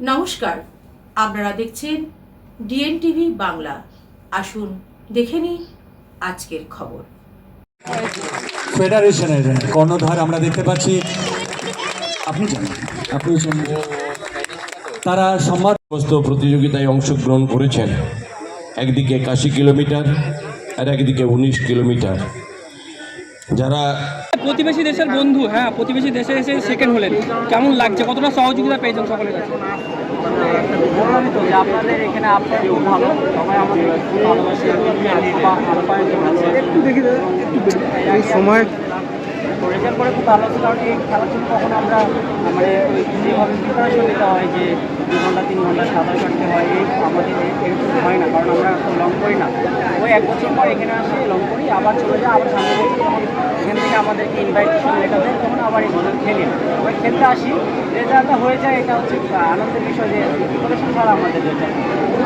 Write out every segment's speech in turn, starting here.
নমস্কার আপনারা দেখছেন ডিএন টিভি বাংলা। আসুন দেখে নিন আজকের খবর। ফেডারেশনের কর্ণধার আমরা দেখতে পাচ্ছি। আপনি আপনি তারা সম্মান সমস্ত প্রতিযোগিতায় অংশগ্রহণ করেছেন। একদিকে একাশি কিলোমিটার আর একদিকে উনিশ কিলোমিটার। যারা প্রতিবেশী দেশের বন্ধু হ্যাঁ প্রতিবেশী দেশে এসে সেকেন্ড হলেন। কেমন লাগছে? কতটা সহযোগিতা পেয়েছেন সকলের কাছে? বললামই তো যে আপনাদের এখানে আপনার খুব ভালো সবাই আমাদের ভালোবাসে একটু দেখি। এই রেজাল্ট করে খুব ভালো ছিল এই খেলার জন্য কখন আমরা মানে ওই যেভাবে প্রিপারেশন নিতে হয় যে দু ঘণ্টা, তিন ঘণ্টা সাঁতার কাটতে হয়। এই আমাদের এরকম হয় না, কারণ আমরা লং করি না। ওই এক বছর পর এখানে আসি লং করি, আবার চলে যায়, আবার সামনে দেখি যখন এখান থেকে আমাদেরকে ইনভাইটেশন লেখা দেয়, তখন আবার এই এখানে খেলি ওই খেলতে আসি রেজাল্টটা হয়ে যায়, এটা হচ্ছে আনন্দের বিষয় যে প্রিপারেশন ছাড়া আমাদের রেজাল্ট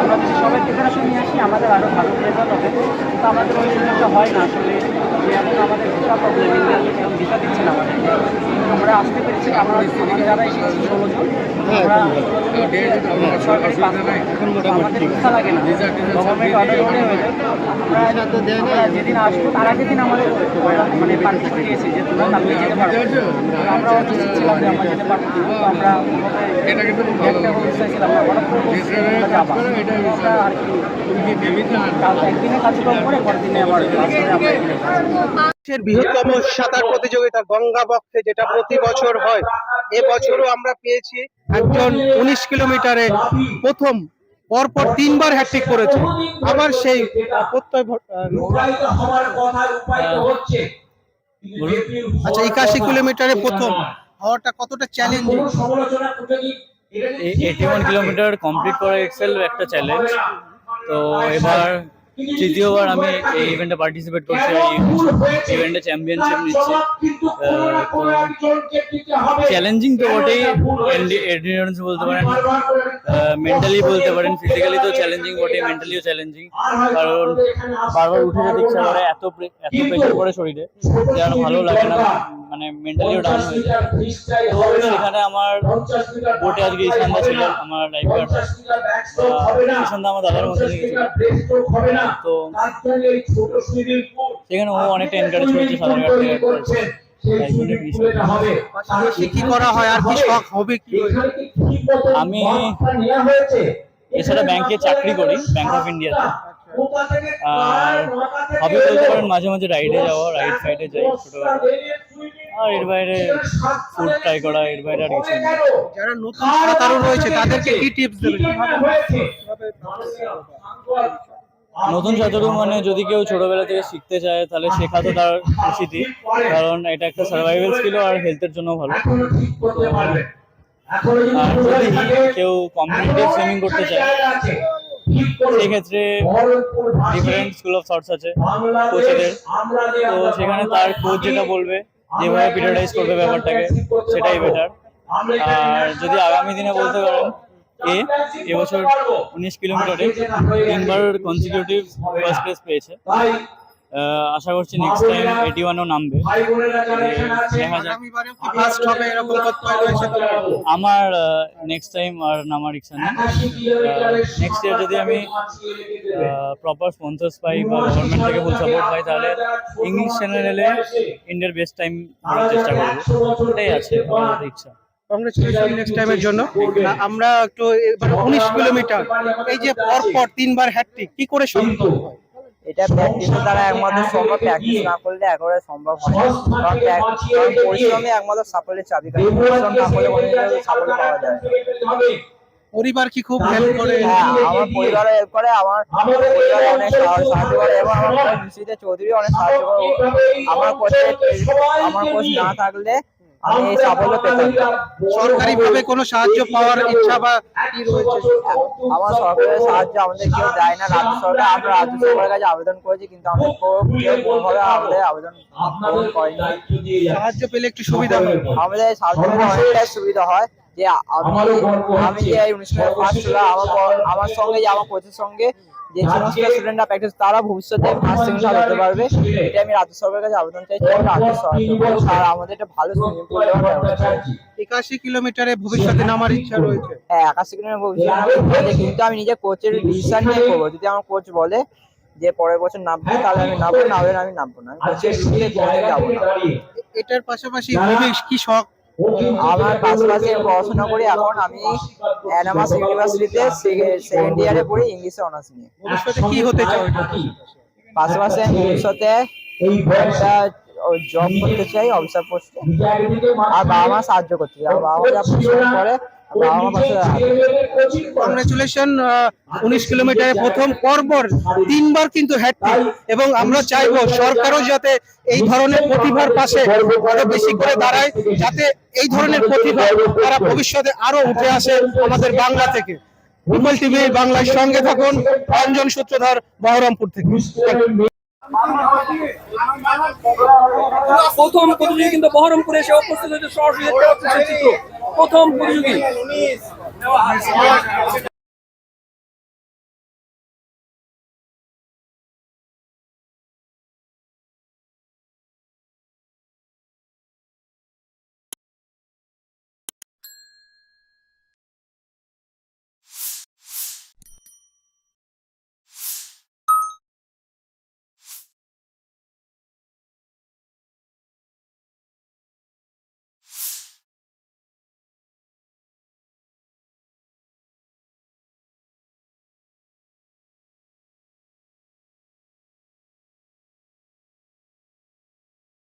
আমরা যদি সবাই প্রিপারেশন নিয়ে আসি, আমাদের আরও ভালো রেজাল্ট হবে। কিন্তু আমাদের ওই সুযোগটা হয় না, আসলে যে এখন আমাদের ভিসা প্রবলেম ইন্ডিয়ান এখন ভিসা দিচ্ছে না আমরা আসতে পেরেছি আমরা আমাদের যারা এসেছি ষোলো জন। আমরা আমাদের ভিসা লাগে না। গভর্নমেন্ট অর্ডার করে হয়ে যায় আমরা আমরা যেদিন আসব তার আগের দিন আমাদের মানে পারমিশন দিয়েছে যে তোমরা কালকে যেতে পারবে আমরা যে আমরা যেতে পারব আমরা একটা অবস্থায় না হঠাৎ করে যাবা। আর কি একদিনে করে পরের দিনে আবার দেশের বৃহত্তম সাঁতার প্রতিযোগিতা গঙ্গা বক্ষে যেটা প্রতি বছর হয় এবছরও আমরা পেয়েছি একজন উনিশ কিলোমিটারে প্রথম পরপর তিনবার হ্যাট্রিক করেছে। আবার সেই প্রত্যয় আচ্ছা একাশি কিলোমিটারে প্রথম। হওয়াটা কতটা challenging eighty one kilometre complete করা এক্সেল একটা চ্যালেঞ্জ তো এবার তৃতীয়বার আমি এই ইভেন্টে পার্টিসিপেট করছি এই ইভেন্টে চ্যাম্পিয়নশিপ নিচ্ছি। চ্যালেঞ্জিং তো বটেই এন্ডিওরেন্স বলতে পারেন মেন্টালি বলতে পারেন ফিজিক্যালি তো চ্যালেঞ্জিং বটেই মেন্টালিও চ্যালেঞ্জিং কারণ বারবার উঠে যেতে ইচ্ছা করে এত এত প্রেশার পড়ে শরীরে যে আর ভালো লাগে না। মানে মেন্টালিও ডাউন হয়ে যায় সেখানে আমার বোটে আজকে ঈশানদা ছিল আমার লাইফ গার্ড ঈশানদা আমার দাদার মতো তো সেখানে ও অনেকটা এনকারেজ করেছে সাঁতার কাটতে কি করা হয় আর কি শখ হবে কি? আমি এছাড়া ব্যাংকে চাকরি করি ব্যাংক অফ ইন্ডিয়াতে আর হবি বলতে পারেন মাঝে মাঝে রাইডে যাওয়া রাইড ফাইডে যাই ছোটবেলা আর এর বাইরে ফুড ট্রাই করা এর বাইরে আর কিছু যারা নতুন সাঁতারু রয়েছে তাদেরকে কি টিপস দেবে? নতুন সাঁতারু মানে যদি কেউ ছোটবেলা থেকে শিখতে চায় তাহলে শেখা তো তার উচিতই। কারণ এটা একটা সার্ভাইভাল স্কিল আর হেলথের জন্য ভালো। আর যদি কেউ কম্পিটিটিভ সুইমিং করতে চায় সেক্ষেত্রে ডিফারেন্ট স্কুল অফ থটস আছে কোচেদের তো সেখানে তার কোচ যেটা বলবে যেভাবে পিরিয়ডাইজ করবে ব্যাপারটাকে, সেটাই বেটার আর যদি আগামী দিনে বলতে পারেন, এ এবছর উনিশ কিলোমিটারে তিনবার কনসিকিউটিভ ফার্স্ট প্লেস পেয়েছে। আশা করছি নেক্সট টাইম এইটি ওয়ানও নামবে? আমার নেক্সট টাইম আর নামার ইচ্ছা নেই। নেক্সট ইয়ার যদি আমি প্রপার স্পন্সর্স পাই বা গভর্নমেন্ট থেকে ফুল সাপোর্ট পাই তাহলে ইংলিশ চ্যানেলে ইন্ডিয়ার বেস্ট টাইম করার চেষ্টা করব। এটাই আছে আমার ইচ্ছা। কংগ্রেচুলেশন নেক্সট টাইমের জন্য আমরা একটু উনিশ কিলোমিটার এই যে পরপর তিনবার হ্যাট্রিক কি করে সম্ভব? হয়? এটা প্র্যাকটিসের দ্বারা একমাত্র সম্ভব প্র্যাকটিস না করলে একেবারে সম্ভব হয় কারণ কারণ পরিশ্রমই একমাত্র সাফল্যের চাবি পরিশ্রম না করলে সাফল্য পাওয়া যায়। না। পরিবার কি খুব হেল্প করে? হ্যাঁ আমার পরিবারও হেল্প করে আমার পরিবার অনেক সাহায্য করে এবং আমার কোচ চৌধুরী অনেক সাহায্য করে। আমার কোচের আমার কোচ না থাকলে আমি এই সাফল্য পেতাম। কোনো সাহায্য পাওয়ার ইচ্ছা বা কি রয়েছে আমার সরকারের সাহায্য আমাদের কেউ দেয় না। রাজ্য সরকার আমরা রাজ্য সরকারের কাছে আবেদন করেছি কিন্তু আমাদের কেউ কোনোভাবে আমাদের আবেদন করেনি। সাহায্য পেলে একটু সুবিধা হয়। আমাদের সাহায্য পেলে অনেকটাই সুবিধা হয় যে আমি আমি যে এই অনুষ্ঠানে ফার্স্ট আমার আমার সঙ্গে যে আমার কোচের সঙ্গে যে সমস্ত স্টুডেন্টরা প্র্যাকটিস তারা ভবিষ্যতে ফার্স্ট সেকেন্ড থার্ড হতে পারবে। এটা আমি রাজ্য সরকারের কাছে আবেদন চাইছি আমরা রাজ্য সরকার আর আমাদের একটা ভালো সুইমিং পুল। একাশি কিলোমিটারে ভবিষ্যতে নামার ইচ্ছা রয়েছে। হ্যাঁ আকাশ সেকেন্ডের ভবিষ্যতে কিন্তু আমি নিজে কোচের ডিসিশন নিয়ে করব। যদি আমার কোচ বলে যে পরের বছর নামবো তাহলে আমি নামবো না হলে আমি নামবো না। আমি কোচের যাব না। এটার পাশাপাশি কি শখ? আমার পাশাপাশি পড়াশোনা করি। এখন আমি অ্যানামাস ইউনিভার্সিটিতে সেকেন্ড ইয়ারে পড়ি ইংলিশে অনার্স নিয়ে। কি হতে চাও পাশাপাশি ভবিষ্যতে একটা জব করতে চাই অফিসার পোস্টে আর বাবা মা সাহায্য করতে চাই। বাবা মা যা পরিশ্রম কংগ্রেচুলেশন উনিশ কিলোমিটারে প্রথম পরপর তিনবার কিন্তু হ্যাট্রিক এবং আমরা চাইব সরকারও যাতে এই ধরনের প্রতিভার পাশে আরও বেশি করে দাঁড়ায় যাতে এই ধরনের প্রতিভা তারা ভবিষ্যতে আরও উঠে আসে আমাদের বাংলা থেকে। বিমল টিভি বাংলার সঙ্গে থাকুন। অঞ্জন সূত্রধর বহরমপুর থেকে। প্রথম প্রতিযোগী কিন্তু বহরমপুরে এসে উপস্থিত হয়েছে সরাসরি প্রথম প্রতিযোগী।